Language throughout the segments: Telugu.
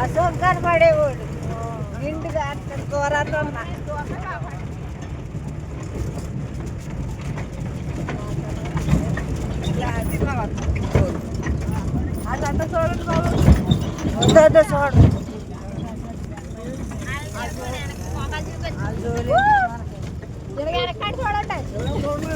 అశోకర్ పడేవాడు నిండుగా అక్కడ దూరంలో ఉన్నా అదంతా చూడండి బాబు చూడండి తిరగారు ఎక్కడ చూడండి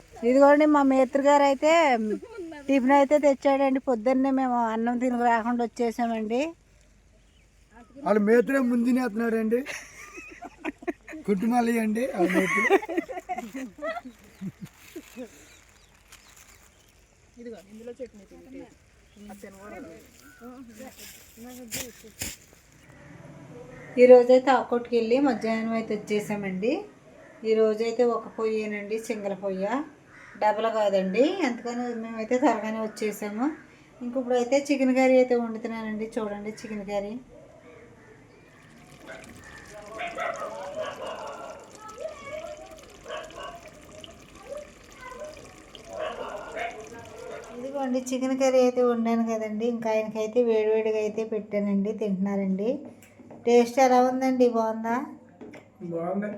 ఇదిగోండి మా మేత్రి గారు అయితే టిఫిన్ అయితే తెచ్చాడండి. పొద్దున్నే మేము అన్నం తిని రాకుండా వచ్చేసామండి. వాళ్ళు మేతులే ముందు నేస్తున్నాడండి కుటుంబాలు అండి వాళ్ళ మేతులు ఈ రోజైతే ఆకొట్టుకు వెళ్ళి మధ్యాహ్నం అయితే వచ్చేసామండి. ఈ రోజైతే ఒక పొయ్యేనండి సింగల్ పొయ్య. డబల్ కాదండి. అందుకని మేమైతే త్వరగానే వచ్చేసాము. ఇంక ఇప్పుడు అయితే చికెన్ కర్రీ అయితే వండుతున్నానండి. చూడండి చికెన్ కర్రీ. ఇదిగోండి చికెన్ కర్రీ అయితే వండాను కదండి. ఇంకా ఆయనకైతే వేడివేడిగా అయితే పెట్టానండి. తింటున్నారండి. టేస్ట్ ఎలా ఉందండి? బాగుందా? బాగుంది